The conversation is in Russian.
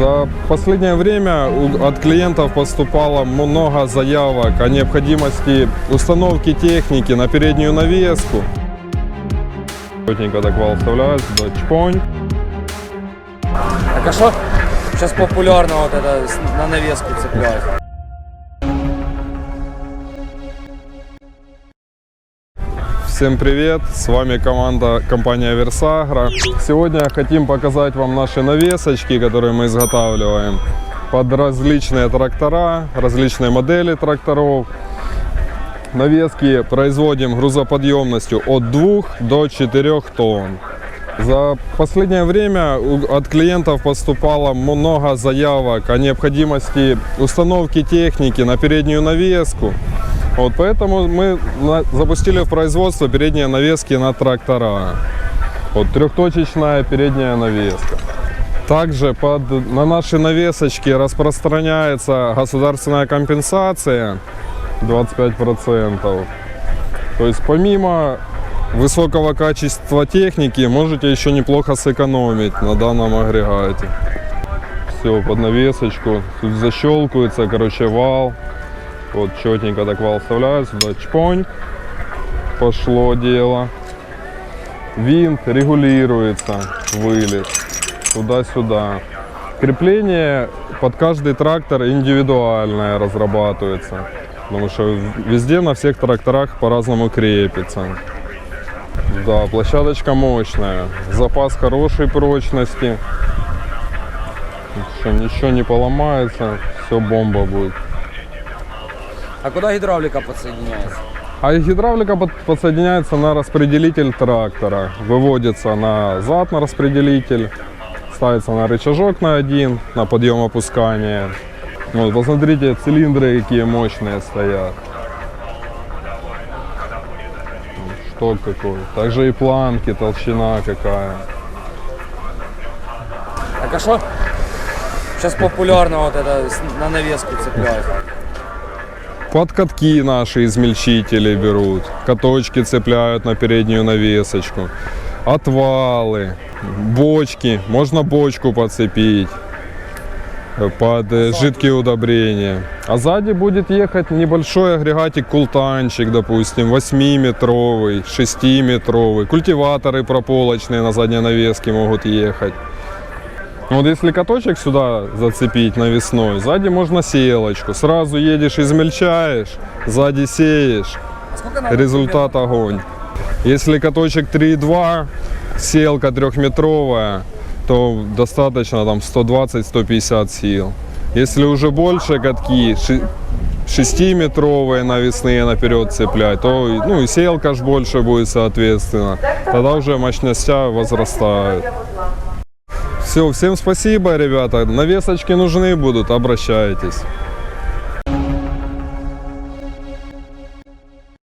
За последнее время от клиентов поступало много заявок о необходимости установки техники на переднюю навеску. Плотненько так вал вставляется, да, чпонь. Так а что сейчас популярно вот это на навеску цеплять? Всем привет, с вами команда компания Версагра. Сегодня хотим показать вам наши навесочки, которые мы изготавливаем под различные трактора, различные модели тракторов. Навески производим грузоподъемностью от 2 до 4 тонн. За последнее время от клиентов поступало много заявок о необходимости установки техники на переднюю навеску. Вот поэтому мы запустили в производство передние навески на трактора. Вот трехточечная передняя навеска. Также под, на наши навесочки распространяется государственная компенсация 25%. То есть помимо высокого качества техники можете еще неплохо сэкономить на данном агрегате. Все под навесочку. Тут защелкивается, короче, вал. Вот четненько так вал вставляется, сюда чпонь. Пошло дело. Винт регулируется, вылет. Туда-сюда. Крепление под каждый трактор индивидуальное разрабатывается. Потому что везде на всех тракторах по-разному крепится. Да, площадочка мощная. Запас хорошей прочности. Что, ничего не поломается, все бомба будет. А куда гидравлика подсоединяется? А гидравлика под- подсоединяется на распределитель трактора. Выводится на зад на распределитель, ставится на рычажок на один, на подъем опускание. Вот, посмотрите, цилиндры какие мощные стоят. Шток какой. Также и планки, толщина какая. Так а что сейчас популярно вот это на навеску цеплять? Подкатки наши измельчители берут, каточки цепляют на переднюю навесочку, отвалы, бочки, можно бочку подцепить э, под э, жидкие удобрения. А сзади будет ехать небольшой агрегатик култанчик, допустим, 8-метровый, 6-метровый. Культиваторы прополочные на задней навеске могут ехать. Вот если каточек сюда зацепить навесной, сзади можно сеялочку. Сразу едешь, измельчаешь, сзади сеешь. Результат огонь. Если каточек 3,2, сеялка трехметровая, то достаточно там 120-150 сил. Если уже больше катки, 6-метровые навесные наперед цеплять, то ну, и сеялка ж больше будет соответственно. Тогда уже мощности возрастают. Все, всем спасибо, ребята. Навесочки нужны будут, обращайтесь.